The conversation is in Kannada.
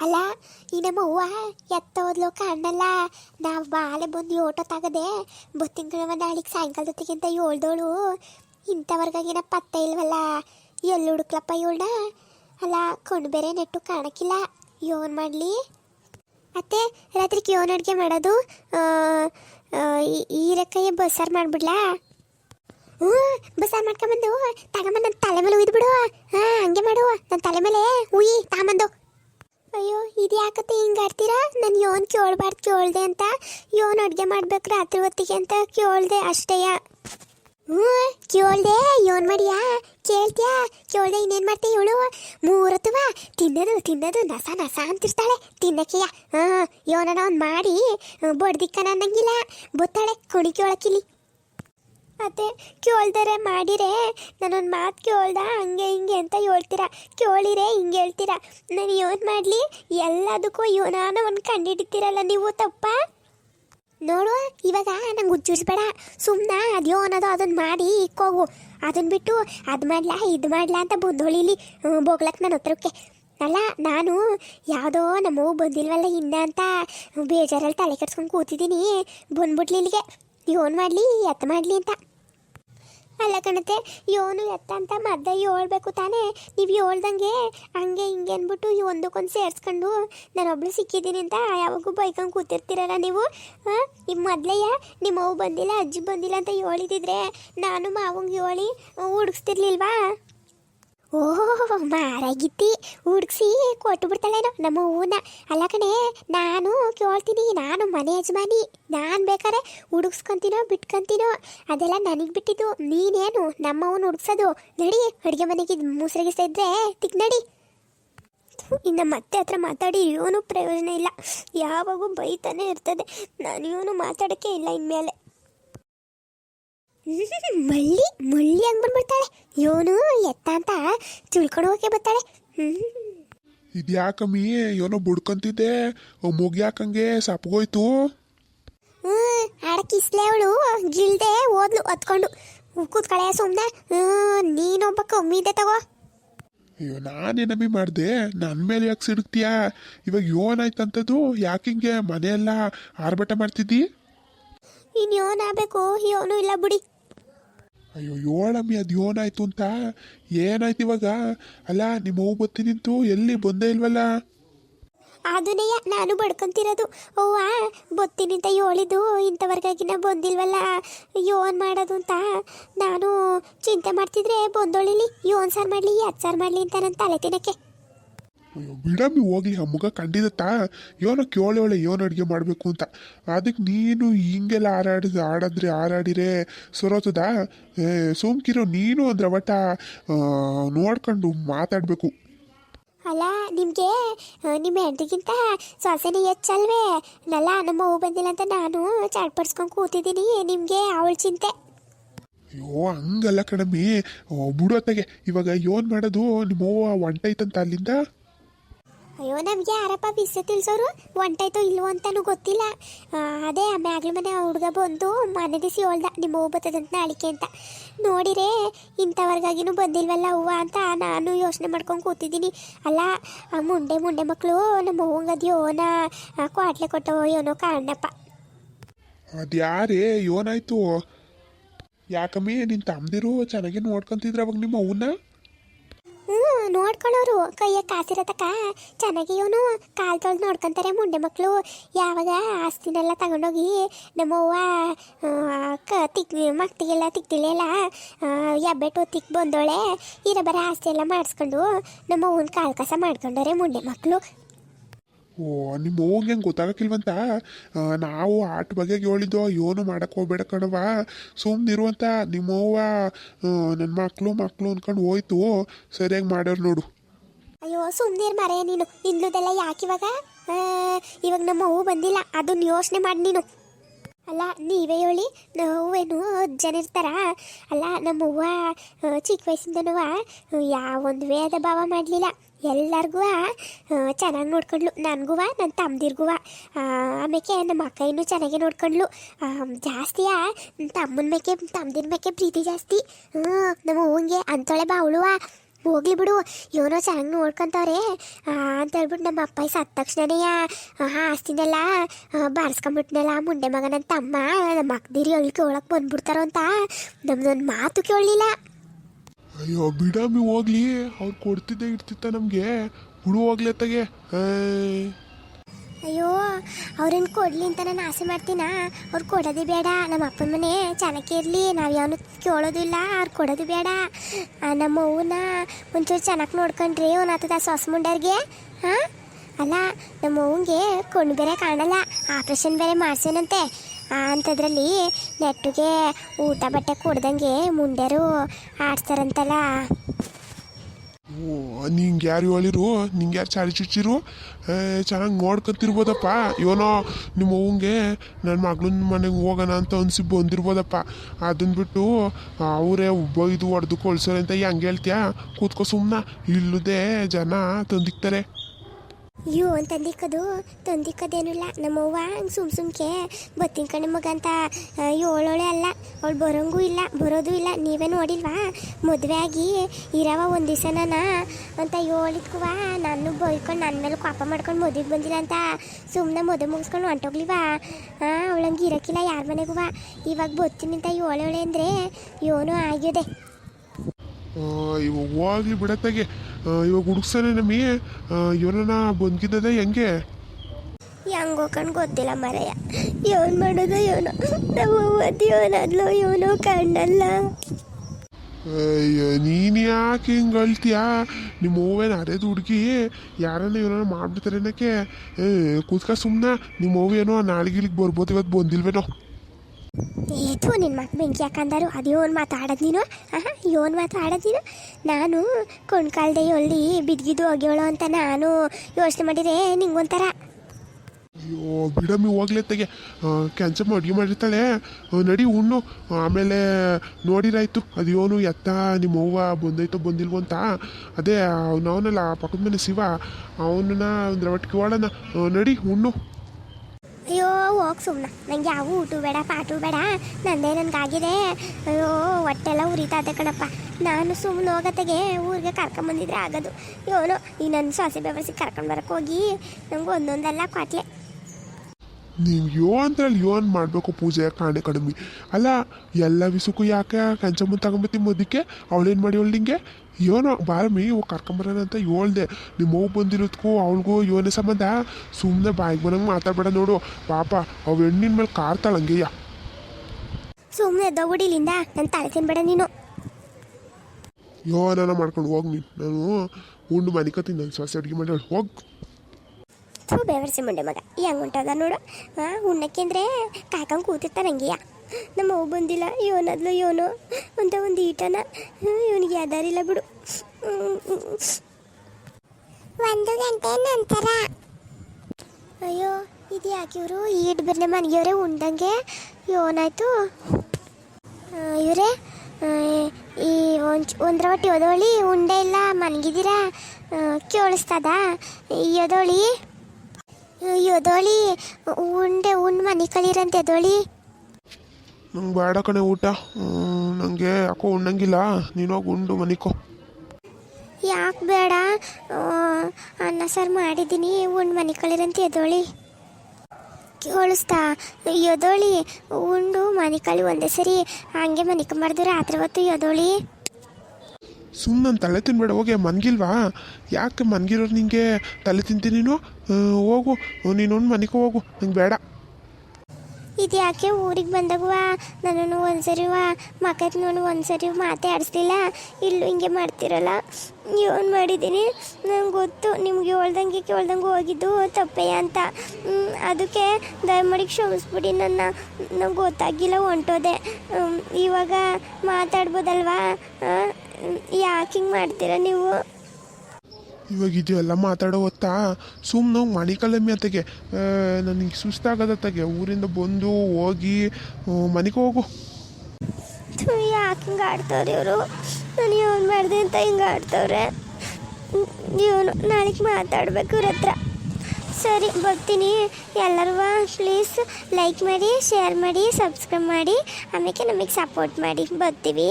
ಅಲ್ಲ ಈ ನಮ್ಮ ಅವ್ವ ಎತ್ತ ಹೋದ್ಲು ಕಾಣಲ್ಲ ನಾವು ಬಾಳೆ ಬಂದು ಓಟ ತಗದೆ ಬುತ್ತಿಂಗಳವ ನಾಳಿಗೆ ಸಾಯಂಕಾಲದ ಜೊತೆಗಿಂತ ಏಳ್ದೋಳು ಇಂಥವರ್ಗಾಗಿನ ಪತ್ತೆ ಇಲ್ವಲ್ಲ ಎಲ್ಲಿ ಹುಡುಕ್ಲಪ್ಪ ಇವಳನ್ನ ಅಲ್ಲ ಕಣ್ಣು ಬೇರೆ ನೆಟ್ಟು ಕಾಣಕ್ಕಿಲ್ಲ ಯೋನ್ ಮಾಡಲಿ? ಅತ್ತೆ ರಾತ್ರಿ ಯೋನ್ ಅಡುಗೆ ಮಾಡೋದು? ಆ, ಆ, ಈ- ರೆಕ್ಕೆ ಬಸ್ಸಾರು ಮಾಡ್ಬಿಡ್ಲಾ? ಹ್ಞೂ ಬಸ್ಸಾರು ಮಾಡ್ಕೊಂಬಂದು ತಗೊಂಬಂದು ನನ್ನ ತಲೆ ಮೇಲೆ ಉಯ್ದು ಹಾ ಹಂಗೆ ಮಾಡು ನನ್ನ ತಲೆ ಮೇಲೆ ಉಯಿ ತಗೊಂಬಂದು. ಅಯ್ಯೋ ಇದು ಯಾಕತ್ತೆ ಹಿಂಗೆ ಆಡ್ತೀರಾ? ನಾನು ಯೋನ್ ಕೇಳ್ಬಾರ್ದು, ಕೇಳ್ದೆ ಅಂತ. ಯೋನ್ ಅಡುಗೆ ಮಾಡ್ಬೇಕು ರಾತ್ರಿ ಹೊತ್ತಿಗೆ ಅಂತ ಕೇಳ್ದೆ ಅಷ್ಟೇಯ ಹ್ಞೂ, ಕೇಳ್ದೆ. ಯೋನ್ ಮಾಡಿಯಾ? ಕೇಳ್ತ್ಯಾ? ಕೇಳ್ದೆ, ಇನ್ನೇನು ಮಾಡ್ತೀಯ ಇವಳು? ಮೂರತ್ತುವ? ತಿನ್ನೋದು ತಿನ್ನೋದು, ನಸ ನಸ ಅಂತಿರ್ತಾಳೆ. ತಿನ್ನಕ್ಕೆಯ. ಹಾಂ ಯೋನನ ಅವ್ನು ಮಾಡಿ ಬಡ್ದಿಕ್ಕನ ಅನ್ನಂಗಿಲ್ಲ. ಬೊತ್ತಾಳೆ ಕುಣಿ ಕೇಳಕ್ಕಿಲಿ ಅತ್ತೆ, ಕೇಳ್ದರೆ ಮಾಡಿರೆ ನಾನೊಂದು ಮಾತು ಕೇಳ್ದ, ಹಂಗೆ ಹಿಂಗೆ ಅಂತ ಹೇಳ್ತೀರಾ. ಕೇಳಿರೇ, ಹಿಂಗೆ ಹೇಳ್ತೀರಾ. ನಾನು ಏನು ಮಾಡಲಿ? ಎಲ್ಲದಕ್ಕೂ ಇವನಾನ ಒಂದು ಕಂಡಿಡಿತೀರಲ್ಲ ನೀವು ತಪ್ಪ? ನೋಡು, ಇವಾಗ ನಂಗೆ ಉಜ್ಜಿಸ್ಬೇಡ ಸುಮ್ಮನೆ ಅದ್ಯೋ ಅನ್ನೋದು ಅದನ್ನು ಮಾಡಿ ಇಕ್ಕೋಗು. ಅದನ್ನ ಬಿಟ್ಟು ಅದು ಮಾಡ್ಲಾ, ಇದು ಮಾಡ್ಲಾ ಅಂತ ಬಂದೊಳಿಲಿ ಬೋಗ್ಲಕ್ಕೆ ನನ್ನ ಹತ್ರಕ್ಕೆ. ಅಲ್ಲ, ನಾನು ಯಾವುದೋ ನಮ್ಮವು ಬಂದಿಲ್ವಲ್ಲ ಇನ್ನ ಅಂತ ಬೇಜಾರಲ್ಲಿ ತಲೆ ಕೆಡ್ಸ್ಕೊಂಡು ಕೂತಿದ್ದೀನಿ ಬಂದ್ಬಿಟ್ಲಿ ಇಲ್ಲಿಗೆ. ಯೋನ್ ಮಾಡಲಿ ಎತ್ತ ಮಾಡಲಿ ಅಂತ. ಅಲ್ಲ ಕಣತೆ, ಯೋನು ಎತ್ತ ಅಂತ ಮದ್ದ ಹೇಳ್ಬೇಕು ತಾನೇ. ನೀವು ಹೇಳ್ದಂಗೆ ಹಂಗೆ ಹಿಂಗೆ ಅಂದ್ಬಿಟ್ಟು ಈ ಒಂದಕ್ಕೊಂದು ಸೇರಿಸ್ಕೊಂಡು ನಾನೊಬ್ಳು ಸಿಕ್ಕಿದ್ದೀನಿ ಅಂತ ಯಾವಾಗೂ ಬೈಕೊಂಡು ಕೂತಿರ್ತೀರಲ್ಲ ನೀವು? ಹಾಂ? ಈ ಮೊದಲೆಯ ನಿಮ್ಮ ಬಂದಿಲ್ಲ, ಅಜ್ಜಿ ಬಂದಿಲ್ಲ ಅಂತ ಹೇಳಿದಿದ್ರೆ ನಾನು ಮಾವಂಗೆ ಹೇಳಿ ಹುಡುಗಿಸ್ತಿರ್ಲಿಲ್ವಾ ಓಹ್ ಮಾರಾಗಿತ್ತಿ ಹುಡುಕ್ಸಿ ಕೊಟ್ಟು ಬಿಡ್ತಾಳೇನೋ ನಮ್ಮ ಊನ ಅಲ್ಲ ಕಣೆ, ನಾನು ಕೇಳ್ತೀನಿ, ನಾನು ಮನೆ ಯಜಮಾನಿ. ನಾನು ಬೇಕಾರೆ ಹುಡುಕ್ಸ್ಕೊಂತೀನೋ ಬಿಟ್ಕೊಂತೀನೋ, ಅದೆಲ್ಲ ನನಗೆ ಬಿಟ್ಟಿದ್ದು. ನೀನೇನು ನಮ್ಮ ಅವನು ಹುಡ್ಕ್ಸೋದು ನಡಿ, ಅಡುಗೆ ಮನೆಗೆ ಮುಸ್ರಿಗಿಸ್ತಾ ಇದ್ರೆ ತಿಕ್ ನಡಿ. ಇನ್ನು ಮತ್ತೆ ಹತ್ರ ಮಾತಾಡಿ, ಇವನು ಪ್ರಯೋಜನ ಇಲ್ಲ. ಯಾವಾಗೂ ಬೈತಾನೆ ಇರ್ತದೆ ನಾನು ಇವನು ಮಾತಾಡೋಕ್ಕೆ ಇಲ್ಲ ಇನ್ಮೇಲೆ. ಮಳ್ಳಿ ಮಳ್ಳಿ ಹಂಗೆ ಬಂದ್ಬಿಡ್ತಾಳೆ. ಇವನು ಎತ್ತ ಹೋಗಿ ಬರ್ತಾಳೆ ಇದ್ಯಾಕಮ್ಮಿ ಏನೋ ಬುಡ್ಕೊಂತಿದ್ದೆ. ಮುಗಿ ಯಾಕಂಗೆ ಸಪ್ಗೋಯ್ತು. ಹ್ಮ್ ಆಡಕ್ಕೆ ಇಸ್ಲೆ ಅವಳು. ಗಿಳ್ದೆ ಓದ್ಲು ಹತ್ಕೊಂಡು ಕೂತ್ಕಳೆ ಸುಮ್ಮನೆ ನೀನೊಬ್ಬ ಕಮ್ಮಿ ಇದೆ ತಗೋ. ಅಯ್ಯೋ ನಾನೇನಮ್ಮಿ ಮಾಡಿದೆ? ನನ್ನ ಮೇಲೆ ಯಾಕೆ ಸಿಡುಕ್ತೀಯಾ ಇವಾಗ ಏನಾಯ್ತಂತದ್ದು ಯಾಕಿಂಗೆ ಮನೆಯೆಲ್ಲ ಆರ್ಭಟ ಮಾಡ್ತಿದ್ದಿ? ಇನ್ನು ಯೋನಾಗಬೇಕು ಯೋನು ಇಲ್ಲ ಬಿಡಿ. ಅಯ್ಯೋ, ಏಳಮ್ಮಿ, ಅದು ಏನಾಯ್ತು ಅಂತ? ಏನಾಯ್ತು ಇವಾಗ? ಅಲ್ಲ, ನಿಮ್ಮ ಹೂ ಬತ್ತಿ ನಿಂತು ಎಲ್ಲಿ ಬಂದೇ ಇಲ್ವಲ್ಲ? ಅದನ್ನೇ ನಾನು ಬಡ್ಕೊಂತಿರೋದು. ಅವ್ವ ಬೊತ್ತಿನಿಂದ ಹೇಳಿದ್ದು ನಾ ಬಂದಿಲ್ವಲ್ಲ? ಯೋನ್ ಮಾಡೋದು ಅಂತ? ನಾನು ಚಿಂತೆ ಮಾಡ್ತಿದ್ರೆ ಬಂದೊಳಿಲಿ ಯೋನ್ ಸಾರು ಮಾಡಲಿ ಯಾತ್ ಸಾರು ಮಾಡಲಿ ಅಂತ ನನ್ನ ತಲೆ ತಿನ್ನಕ್ಕೆ. ಅಯ್ಯೋ ಬಿಡಮ್ಮಿ ಹೋಗ್ಲಿ ಆ ಮುಗ ಕಂಡಿದತ್ತಾ ಏನೋ ಕೇಳೋಳೆ ಏನು ಅಡುಗೆ ಮಾಡಬೇಕು ಅಂತ. ಅದಕ್ಕೆ ನೀನು ಹಿಂಗೆಲ್ಲ ಆರಾಡಿದ ಆಡಾದ್ರೆ ಆರಾಡಿರೆ. ಸೊರೋತದ ಏ ಸುಮ್ಕಿರೋ ನೀನು ಅಂದ್ರೆ ಒಟ್ಟ ನೋಡ್ಕೊಂಡು ಮಾತಾಡಬೇಕು. ಅಲ್ಲ ನಿಮಗೆ ನಿಮ್ಮ ಹೆಂಡಿಗಿಂತ ಸೊಸೆನೇ ಹೆಚ್ಚಲ್ವೇ? ನಲ್ಲ ನಮ್ಮ ಹೂ ಬಂದಿಲ್ಲ ಅಂತ ನಾನು ಚಾಟ್ಪಡಿಸ್ಕೊಂಡು ಕೂತಿದ್ದೀನಿ ನಿಮಗೆ ಅವಳ ಚಿಂತೆ. ಅಯ್ಯೋ ಹಂಗಲ್ಲ ಕಣಮ್ಮಿ. ಬಿಡೋತ್ತಗೆ ಇವಾಗ ಏನು ಮಾಡೋದು? ನಿಮ್ಮವ್ವ ಒಂಟೈತಂತ ಅಲ್ಲಿಂದ? ಅಯ್ಯೋ, ನಮ್ಗೆ ಯಾರಪ್ಪ ಬಿಸಿ ತಿಳಿಸೋರು ಒಂಟಾಯ್ತೋ ಇಲ್ವೋ ಅಂತಾನು ಗೊತ್ತಿಲ್ಲ. ಅದೇ, ಆ ಮ್ಯಾಗ್ಲ ಮನೆ ಹುಡುಗ ಬಂದು ಮನೆ ದಿಸಿ ಹೇಳ್ದ ನಿಮ್ಮ ಹೂ ಬರ್ತದಂತ ನಾಳಿಕೆ ಅಂತ. ನೋಡಿರೇ, ಇಂಥವ್ರಿಗಾಗಿನೂ ಬಂದಿಲ್ವಲ್ಲ ಹೂವ ಅಂತ ನಾನು ಯೋಚನೆ ಮಾಡ್ಕೊಂಡು ಕೂತಿದ್ದೀನಿ. ಅಲ್ಲ, ಆ ಮುಂಡೆ ಮುಂಡೆ ಮಕ್ಕಳು ನಮ್ಮ ಹೂವಂಗದ್ಯೋ ನಾ ಕ್ವಾಟ್ಲೆ ಕೊಟ್ಟವೋ ಏನೋ ಕಾರಣಪ್ಪ. ಅದ್ಯಾರೇ, ಏನಾಯ್ತು? ಯಾಕಮ್ಮಿ ನಿನ್ನ ತಮ್ಮದಿರು ಚೆನ್ನಾಗಿ ನೋಡ್ಕೊಂತಿದ್ರ ಅವಾಗ ನಿಮ್ಮ ಅವನ್ನ ಹ್ಞೂ ನೋಡ್ಕೊಳ್ಳೋರು ಕೈಯ ಕಾಸಿರತಕ್ಕ. ಚೆನ್ನಾಗಿ ಇವನು ಕಾಲು ತೊಳೆದು ನೋಡ್ಕೊಂತಾರೆ ಮುಂಡೆ ಮಕ್ಕಳು ಯಾವಾಗ ಆಸ್ತಿನೆಲ್ಲ ತಗೊಂಡೋಗಿ ನಮ್ಮವ್ವ ಕ ತಿಕ್ ಮಕ್ತಿಗೆಲ್ಲ ತಿಕ್ತಿಲೆಲ್ಲ ಎಬ್ಬೆಟ್ಟು ತಿಕ್ ಬಂದೋಳೆ. ಇರೋ ಬರೋ ಆಸ್ತಿ ಎಲ್ಲ ಮಾಡಿಸ್ಕೊಂಡು ನಮ್ಮವ್ವನ ಕಾಲು ಕಸ ಮಾಡ್ಕೊಂಡವ್ರೆ ಮುಂಡೆ ಮಕ್ಕಳು ಓ, ನಿಮ್ಮ ಹೋಗಿ ಹೆಂಗೆ ಗೊತ್ತಾಗಕ್ಕಿಲ್ವಂತ? ನಾವು ಆಟ ಬಗೆಗೆ ಹೇಳಿದ್ದು, ಏನು ಮಾಡಕ್ಕೆ ಹೋಗ್ಬೇಡ ಕಣವ ಸುಮ್ಮನಿರುವಂತ ನಿಮ್ಮವ್ವ ನನ್ನ ಮಕ್ಕಳು ಮಕ್ಕಳು ಅಂದ್ಕೊಂಡು ಹೋಯ್ತು. ಸರಿಯಾಗಿ ಮಾಡೋರು ನೋಡು. ಅಯ್ಯೋ ಸುಮ್ಮನೆ ಮರೆ ನೀನು. ಇಲ್ಲದೆಲ್ಲ ಯಾಕಿವಾಗ ಇವಾಗ? ನಮ್ಮ ಹೂ ಬಂದಿಲ್ಲ. ಅದನ್ನ ಯೋಚನೆ ಮಾಡಿ ನೀನು. ಅಲ್ಲ, ನೀವೇ ಹೇಳಿ ನಾವೇನು ಜನ ಇರ್ತಾರ ಅಲ್ಲ ನಮ್ಮವ್ವ ಚಿಕ್ಕ ವಯಸ್ಸಿಂದನೂ ಯಾವೊಂದು ವೇದ ಭಾವ ಮಾಡಲಿಲ್ಲ. ಎಲ್ಲರಿಗೂ ಚೆನ್ನಾಗಿ ನೋಡ್ಕೊಂಡ್ಲು. ನನಗೂ ನನ್ನ ತಮ್ಮದಿರ್ಗೂ ಆಮೇಲೆ ನಮ್ಮ ಅಕ್ಕ ಇನ್ನೂ ಚೆನ್ನಾಗಿ ನೋಡ್ಕೊಂಡ್ಲು. ಜಾಸ್ತಿಯ ತಮ್ಮನ ಮೇಕೆ ತಮ್ಮದಿನ ಮೇಕೆ ಪ್ರೀತಿ ಜಾಸ್ತಿ. ನಮ್ಮ ಅವ್ವಂಗೆ ಅಂತೊಳೆ ಬಾವಳುವ ಹೋಗ್ಲಿ ಬಿಡು ಇವನೋ ಚೆನ್ನಾಗಿ ನೋಡ್ಕೊಂತವ್ರೆ. ಅಂತ ಹೇಳ್ಬಿಟ್ಟು ನಮ್ಮ ಅಪ್ಪ ಸತ್ತ ತಕ್ಷಣನೇ ಆಸ್ತಿನೆಲ್ಲ ಬಾರಿಸ್ಕೊಂಬಿಟ್ನಲ್ಲ ಮುಂಡೆ ಮಗ ನನ್ನ ತಮ್ಮ, ನಮ್ಮ ಅಕ್ಕದಿರಿ ಅಲ್ಲಿ ಕೇಳಕ್ ಬಂದ್ಬಿಡ್ತಾರೋ ಅಂತ. ನಮ್ದೊಂದು ಮಾತು ಕೇಳಲಿಲ್ಲ. ಅಯ್ಯೋ ಬಿಡಮ್ಮಿ ಹೋಗ್ಲಿ, ಅವ್ರು ಕೊಡ್ತಿದ್ದೆ ಇರ್ತಿತ್ತ ನಮಗೆ. ಹುಡು ಹೋಗ್ಲಿ ಅತ್ತಗೆ. ಅಯ್ಯೋ ಅವ್ರನ್ನ ಕೊಡಲಿ ಅಂತ ನಾನು ಆಸೆ ಮಾಡ್ತೀನ? ಅವ್ರು ಕೊಡೋದೇ ಬೇಡ. ನಮ್ಮ ಅಪ್ಪನ ಮನೆ ಚೆನ್ನಾಗಿ ಇರಲಿ. ನಾವು ಯಾವನು ಕೇಳೋದು ಇಲ್ಲ. ಅವ್ರು ಕೊಡೋದು ಬೇಡ. ನಮ್ಮ ಅವ್ವನ ಒಂಚೂರು ಚೆನ್ನಾಗಿ ನೋಡ್ಕೊಂಡ್ರಿ ಅವನ ಆತದ ಸೊಸ ಮುಂಡರ್ಗೆ. ಹಾಂ? ಅಲ್ಲ, ನಮ್ಮ ಅವ್ವಗೆ ಕಣ್ಣು ಬೇರೆ ಕಾಣಲ್ಲ. ಆಪ್ರೇಷನ್ ಬೇರೆ ಮಾಡ್ಸೇನಂತೆ. ಅಂಥದ್ರಲ್ಲಿ ನೆಟ್ಟಿಗೆ ಊಟ ಬಟ್ಟೆ ಕೊಡ್ದಂಗೆ ಮುಂಡ್ಯರು ಆಡ್ಸ್ತಾರಂತಲ್ಲ. ಓ, ನಿಂಗೆ ಯಾರು ಹೇಳಿರು? ನಿಂಗೆ ಯಾರು ಚಾರಿ ಚುಚ್ಚಿರು? ಚೆನ್ನಾಗಿ ನೋಡ್ಕೊತಿರ್ಬೋದಪ್ಪ. ಇವನೋ ನಿಮ್ಮ ಅವಂಗೆ ನನ್ನ ಮಗಳನ್ನ ಮನೆಗೆ ಹೋಗೋಣ ಅಂತ ಅನ್ಸಿ ಬಂದಿರ್ಬೋದಪ್ಪ. ಅದನ್ನ ಬಿಟ್ಟು ಅವರೇ ಇದು ಹೊಡೆದು ಕೊಳ್ಸೋರೆ ಅಂತ ಹೆಂಗೆ ಹೇಳ್ತೀಯಾ? ಕೂತ್ಕೋ ಸುಮ್ಮನ ಇಲ್ಲದೆ ಜನ ತಂದಿಕ್ತಾರೆ. ಅಯ್ಯೋ ತಂದಿಕ್ಕದು ತಂದಿಕ್ಕದೇನಿಲ್ಲ ನಮ್ಮವ್ವ ಹಂಗೆ ಸುಮ್ ಸುಮ್ಕೆ ಬತ್ತಿನ ಕಣೆ ಮಗ ಅಂತ ಏಳೋಳೆ ಅಲ್ಲ. ಅವಳು ಬರೋಂಗೂ ಇಲ್ಲ, ಬರೋದು ಇಲ್ಲ. ನೀವೇ ನೋಡಿಲ್ವಾ? ಮದುವೆ ಆಗಿ ಇರವ ಒಂದು ದಿವಸ ನಾನು ಅಂತ ಹೇಳಿದ್ಕುವ. ನಾನು ಬೈಕೊಂಡು ನನ್ನ ಮೇಲೆ ಕೋಪ ಮಾಡ್ಕೊಂಡು ಮದುವೆಗೆ ಬಂದಿಲ್ಲ ಅಂತ ಸುಮ್ಮನೆ ಮದುವೆ ಮುಗಿಸ್ಕೊಂಡು ಹೊಂಟೋಗ್ಲಿವಾ? ಹಾಂ ಅವಳಂಗೆ ಇರೋಕ್ಕಿಲ್ಲ ಯಾರ ಮನೆಗೂ ಇವಾಗ ಬತ್ತೀನಿ ಅಂತ ಏಳೋಳೆ ಅಂದರೆ ಏನೋ ಆಗಿದೆ ಇವಾಗ ಹೋಗ್ಲಿ ಬಿಡತ್ತಾಗೆ. ಇವಾಗ ಹುಡುಕ್ಸಾನೆ ನಮಗೆ ಇವನನ್ನ ಬಂದ್ಗಿದ್ದದೆ ಹೆಂಗೆ? ಹೆಂಗ್ ಹೋಗ್ಕೊಂಡು ಗೊತ್ತಿಲ್ಲ ಮರಯ್ಯ ಇವನ್ ಮಾಡೋದು ಇವನು? ನಮ್ಮ ಇವನದ್ಲು ಇವನು ಕಣ್ಣಲ್ಲ ಅಯ್ಯೋ ನೀನು ಯಾಕೆ ಹಿಂಗೆ ಅಳ್ತೀಯಾ? ನಿಮ್ಮ ಹೂವೇನ ಅದೇ ಹುಡುಗಿ ಯಾರನ್ನ ಇವನ ಮಾಡ್ಬಿಡ್ತಾರೆ ಅನ್ನಕ್ಕೆ? ಏ ಕೂತ್ಕ ಸುಮ್ಮನೆ ನಿಮ್ಮ ಹೂವೇನೋ ನಾಳೆಗಿಲಿಗೆ ಬರ್ಬೋದು ಇವತ್ತು ಬಂದಿಲ್ವೇನೋ. ಏತು ನಿನ್ನ ಮಾತು ಬೆಂಕಿ ಅದು ಇವನ್ ಮಾತಾಡೋದು ನೀನು? ಆಹಾ ಇವನ್ ಮಾತಾಡೋದು ನೀನು? ನಾನು ಕೊಂಡ್ಕಾಲ್ದೆ ಒಳ್ಳಿ ಬಿದ್ಗಿದ್ದು ಹೋಗ್ಯವಳು ಅಂತ ನಾನು ಯೋಚನೆ ಮಾಡಿದೆ ನಿಂಗೊಂಥರ. ಅಯ್ಯೋ ಬಿಡಮ್ಮಿ ತೆಗೆ. ಕೆಂಚಮ್ಮ ಅಡುಗೆ ಮಾಡಿರ್ತಾಳೆ. ನಡಿ ಉಣ್ಣು. ಆಮೇಲೆ ನೋಡಿರಾಯ್ತು ಅದು ಇವನು ಎತ್ತ ನಿಮ್ಮ ಅವ್ವ ಬಂದೈತೋ ಬಂದಿಲ್ವೋ ಅಂತ. ಅದೇ ಅವನವನಲ್ಲ ಪಕ್ಕದ ಮನೆ ಶಿವ. ಅವನನ್ನ ಒಂದು ಆ, ನಡಿ ಉಣ್ಣು. ಅಯ್ಯೋ, ಹೋಗಿ ಸುಮ್ಮನೆ ನಂಗೆ ಯಾವ ಊಟ ಬೇಡ, ಪಾಟು ಬೇಡ, ನಂದೇ ನನಗಾಗಿದೆ. ಅಯ್ಯೋ, ಹೊಟ್ಟೆಲ್ಲ ಉರಿತಾದೆ ಕಣಪ್ಪ. ನಾನು ಸುಮ್ಮನೆ ಹೋಗತ್ತೆಗೆ ಊರಿಗೆ ಕರ್ಕೊಂಬಂದಿದ್ರೆ ಆಗೋದು. ಇವನು ಈ ನನ್ನ ಸೊಸೆ ಬೆವರಿಸಿ ಕರ್ಕೊಂಡು ಬರಕ್ಕೆ ಹೋಗಿ ನಂಗೆ ಒಂದೊಂದೆಲ್ಲ ಕೊಟ್ಲೆ. ನೀವು ಯೋ ಅಂತೇಳಿ ಯೋನ್ ಮಾಡಬೇಕು ಪೂಜೆ ಕಾಣೆ ಕಡಿಮೆ. ಅಲ್ಲ ಎಲ್ಲ ವಿಸುಕು ಯಾಕೆ ಕಂಚಮ್ಮ ತಗೊಂಬತ್ತಿ ಮದಿಕ್ಕೆ? ಅವಳೇನು ಮಾಡಿ ನಿಂಗೆ ಯೋನೋ ಬಾರಮಿ ಓ ಕರ್ಕೊಂಬರೋಣ ಅಂತ ಹೇಳ್ದೆ ನಿಮ್ಮ ಮಗು ಬಂದಿರೋದಕ್ಕೂ ಅವಳಿಗೂ ಯೋನೇ ಸಂಬಂಧ? ಸುಮ್ಮನೆ ಬಾಯಿಗೆ ಬಂದಂಗೆ ಮಾತಾಡ್ಬೇಡ ನೋಡು. ಪಾಪ ಅವ್ ಹೆಣ್ಣಿನ ಮೇಲೆ ಕಾರ್ತಾಳಂಗೆಯ್ಯ ಸುಮ್ಮನೆ ದೊಗುಡಿಲಿಂದ ನನ್ನ ತಲೆ ತಿನ್ಬೇಡ ನೀನು. ಯೋನನ ಮಾಡ್ಕೊಂಡು ಹೋಗಿ ನೀನು. ನಾನು ಉಂಡು ಮನಿಕತ್ತೀನಿ ನಾನು ಸೊಸೆ ಅಡುಗೆ ಮಾಡಿ ಹೋಗಿ. ಥೂ ಬೇವರ್ಸಿ ಮುಂಡೆ ಮಗ. ಹೆಂಗೆ ಹೊಂಟದ ನೋಡು. ಹಾಂ ಉಣ್ಣಕ್ಕೆ ಅಂದರೆ ಕಾಯ್ಕೊಂಡು ಕೂತಿರ್ತಾನೆ ಹಂಗೆಯ. ನಮ್ಮ ಅವು ಬಂದಿಲ್ಲ. ಇವನದ್ಲು ಇವನು ಅಂತ ಒಂದು ಈಟನ ಇವನಿಗೆ ಯಾವ್ದಾರಿಲ್ಲ ಬಿಡು. ಒಂದು ಗಂಟೆ ನಂತರ. ಅಯ್ಯೋ ಇದು ಯಾಕೆ ಇವರು? ಈಟ್ ಬರ್ನೆ ಮನೆಯವರೇ ಉಂಡಂಗೆ. ಏನಾಯ್ತು? ಇವರೇ ಈ ಒಂದ್ರ ಒಟ್ಟು ಯೋದೋಳಿ ಉಂಡೆ ಇಲ್ಲ ಮನ್ಗಿದ್ದೀರಾ ಕೇಳಿಸ್ತದ? ಕೇಳಿಸ್ತದ ಯೋದೋಳಿ ಯೋದೋಳಿ ಉಂಡೆ ಉಂಡು ಮನೆ ಕಳೀರಂತೆ ಎದೋಳಿ ನಂಗೆ ಬೇಡ ಕಣೆ ಊಟ. ನನಗೆ ಯಾಕೋ ಉಣ್ಣಂಗಿಲ್ಲ. ನೀನೋಗಿ ಉಂಡು ಮನಿಕೋ. ಯಾಕೆ ಬೇಡ? ಅನ್ನ ಸಾರು ಮಾಡಿದ್ದೀನಿ. ಉಂಡು ಮನೆ ಕಳೀರಂತೆ ಎದೋಳಿ ಕೇಳಿಸ್ತಾ? ಯೋದೋಳಿ ಉಂಡು ಮನೆ ಕಳಿ ಒಂದೇ ಸರಿ. ಹಂಗೆ ಮನಿಕೊಂಬಾರ್ದು ರಾತ್ರಿ ಹೊತ್ತು ಯೋದೋಳಿ ಸುಮ್ಮನೆ ತಲೆ ತಿನ್ಬೇಡ, ಹೋಗಿ ಮನ್ಗಿಲ್ವಾ ಯಾಕೆ ಮನ್ಗಿರೋರು ನಿಂಗೆ ತಲೆ ತಿಂತೀನಿ ನೀನು? ಹೋಗು, ನೀನು ಮನೆಗೆ ಹೋಗು, ನಂಗೆ ಬೇಡ. ಇದು ಯಾಕೆ ಊರಿಗೆ ಬಂದಾಗುವ ನನ್ನನ್ನು ಒಂದ್ಸರಿ ಮಕ್ಕತ್ ನೋಡಿ ಒಂದ್ಸರಿ ಮಾತೇ ಆಡಿಸ್ಲಿಲ್ಲ. ಇಲ್ಲೂ ಹಿಂಗೆ ಮಾಡ್ತಿರಲ್ಲ. ಏನು ಮಾಡಿದ್ದೀನಿ ನಂಗೆ ಗೊತ್ತು, ನಿಮಗೆ ಹೇಳ್ದಂಗೆ ಕೇಳ್ದಂಗೆ ಹೋಗಿದ್ದು ತಪ್ಪೇ ಅಂತ. ಅದಕ್ಕೆ ದಯಮಾಡಿ ಕ್ಷಮಿಸ್ಬಿಡಿ, ನನ್ನ, ನಂಗೆ ಗೊತ್ತಾಗಿಲ್ಲ ಹೊಂಟೋದೆ ಇವಾಗ ಮಾತಾಡ್ಬೋದಲ್ವಾ? ಯಾಕೆ ಹಿಂಗೆ ಮಾಡ್ತೀರಾ ನೀವು? ಇವಾಗ ಇದೆಲ್ಲ ಮಾತಾಡೋ ಹೊತ್ತಾ ಸುಮ್ಮನೆ ಮನೆ ಕಲಮ್ಮಿ ಅತ್ತಗೆ. ನನಗೆ ಸುಸ್ತಾಗದತ್ತಾಗೆ ಊರಿಂದ ಬಂದು ಹೋಗಿ ಮನೆಗೆ ಹೋಗು. ಯಾಕೆ ಹಿಂಗೆ ಆಡ್ತವ್ರೆ ಇವರು? ನಾನು ಏನು ಮಾಡಿದೆ ಅಂತ ಹಿಂಗೆ ಆಡ್ತವ್ರೆ. ಇವನು ನಾಳೆಗೆ ಮಾತಾಡಬೇಕು ಇವ್ರ ಹತ್ರ. ಸರಿ ಬರ್ತೀನಿ. ಎಲ್ಲರೂ ಪ್ಲೀಸ್ ಲೈಕ್ ಮಾಡಿ ಶೇರ್ ಮಾಡಿ ಸಬ್ಸ್ಕ್ರೈಬ್ ಮಾಡಿ ಆಮೇಲೆ ನಮಗೆ ಸಪೋರ್ಟ್ ಮಾಡಿ. ಬರ್ತೀವಿ.